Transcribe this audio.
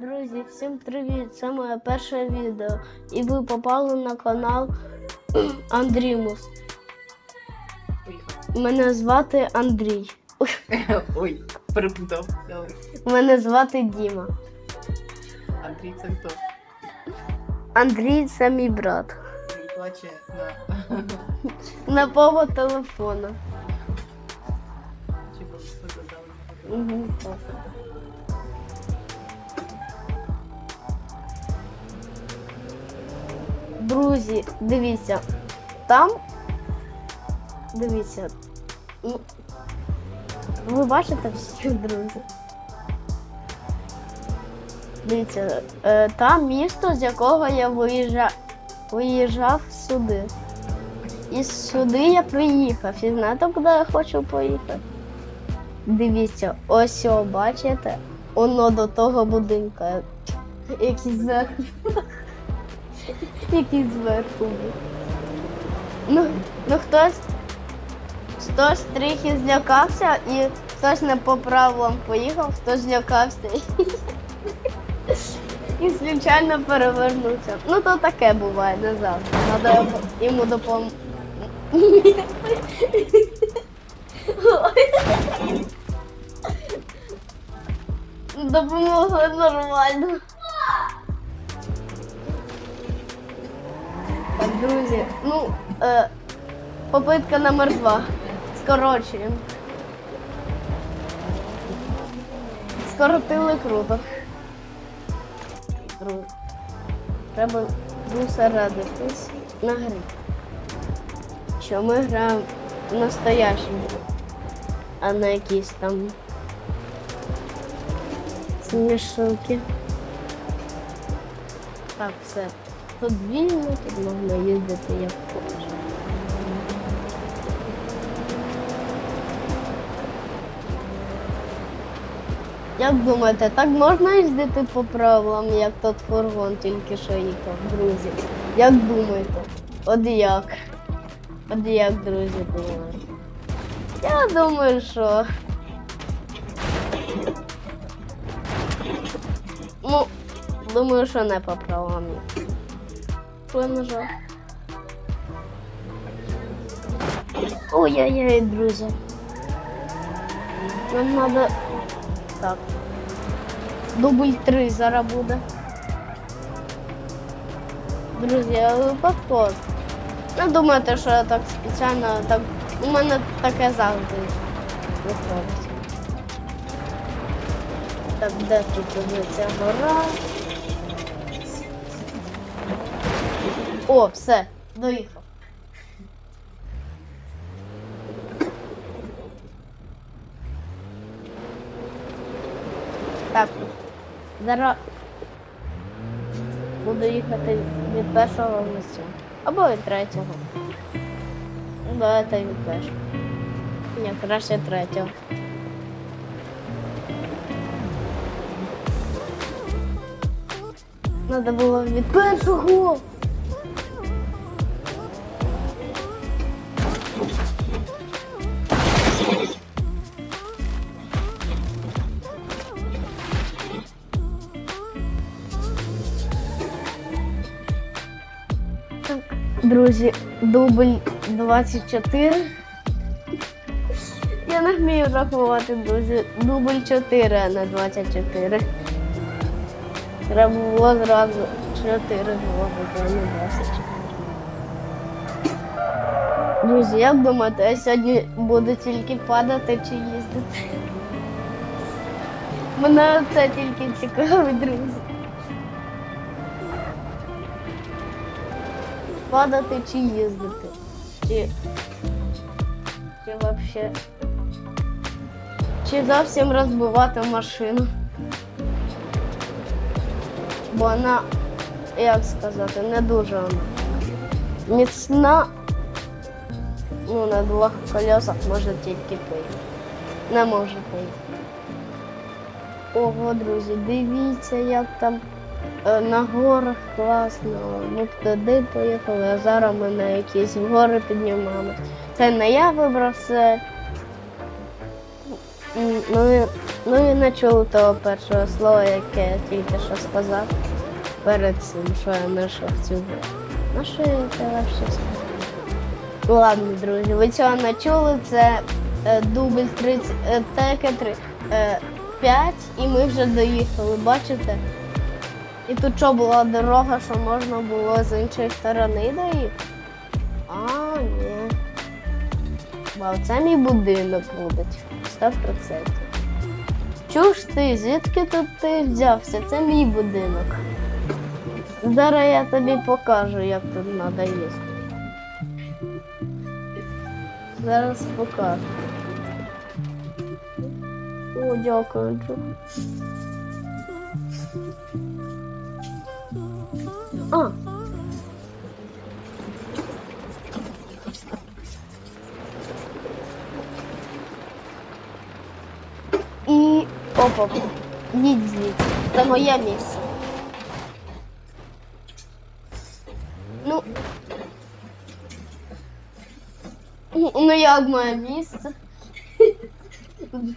Друзі, всім привіт! Це моє перше відео. І ви попали на канал Андрімус. Мене звати Андрій. Ой, перепутав. Мене звати Діма. Андрій це хто? Андрій це мій брат. Він плаче на На пого телефона. Угу, Друзі, дивіться, там. Дивіться. Ви бачите всіх, друзі? Дивіться, е, там місто, з якого я виїжджав, виїжджав сюди. І сюди я приїхав. І знаєте, куди я хочу поїхати? Дивіться, ось о, бачите? Воно до того будинка. Який зверху. Який зверху. Ну, ну хтось. Хтось трохи злякався і хтось не по правилам поїхав, хтось злякався і, звичайно перевернувся. Ну то таке буває не завжди. Треба йому допомогти. Допомогли нормально. Друзі, ну, е, попитка номер два. Скорочуємо. Скоротили круто. Друзі. Треба зосередитись на грі. Що ми граємо в настоящому, а не якісь там смішилки. Так, все. Тут вільно, тут можна їздити як хочеш. Як думаєте, так можна їздити по правилам, як тот фургон тільки що їхав, друзі? Як думаєте? От як? От як, друзі, думаєте? Я думаю, що. Ну, думаю, що не по правилам. Нажав? Ой-ой-ой, друзі. Нам надо. Так. Дубль 3 зараз буде. Друзі, а випадково. Не думайте, що я так спеціально так. У мене таке завжди виходить. Так, де тут ця гора? О, все, доїхав. Так, зараз буду їхати від першого місця. Або від третього. Ну, Давайте від першого. Ні, краще третього. Надо було від першого. Друзі, дубль 24. Я не вмію рахувати, друзі. Дубль 4, а не 24. Треба було зразу 4 зробити, а не 24. Друзі, як думаєте, я сьогодні буду тільки падати чи їздити? Мене це тільки цікавить, друзі. Падати чи їздити? Чи. Чи вообще. Чи зовсім розбивати машину? Бо вона, як сказати, не дуже вона міцна. Ну, на двох колесах може тільки поїхати. Не може поїхати. Ого, друзі, дивіться, як там на горах класно. Ми туди поїхали, а зараз ми на якісь гори піднімаємо. Це не я вибрав це. Ми Ну і не чув того першого слова, яке я тільки що сказав. Перед цим, що я знайшов цю гру. На що я вообще сказав? Ладно, друзі, ви цього не чули, це е, дубль 30, е, теке 3, е, 5, і ми вже доїхали, бачите? І тут що була дорога, що можна було з іншої сторони доїхати? А, ні. Вау, це мій будинок буде. 100%. Чуш ти, звідки тут ти взявся? Це мій будинок. Зараз я тобі покажу, як тут треба їсти. Зараз покажу. О, дякую, А. І опа. Їдь звідси. Це моє місце. Ну. Ну, Ну як моє місце?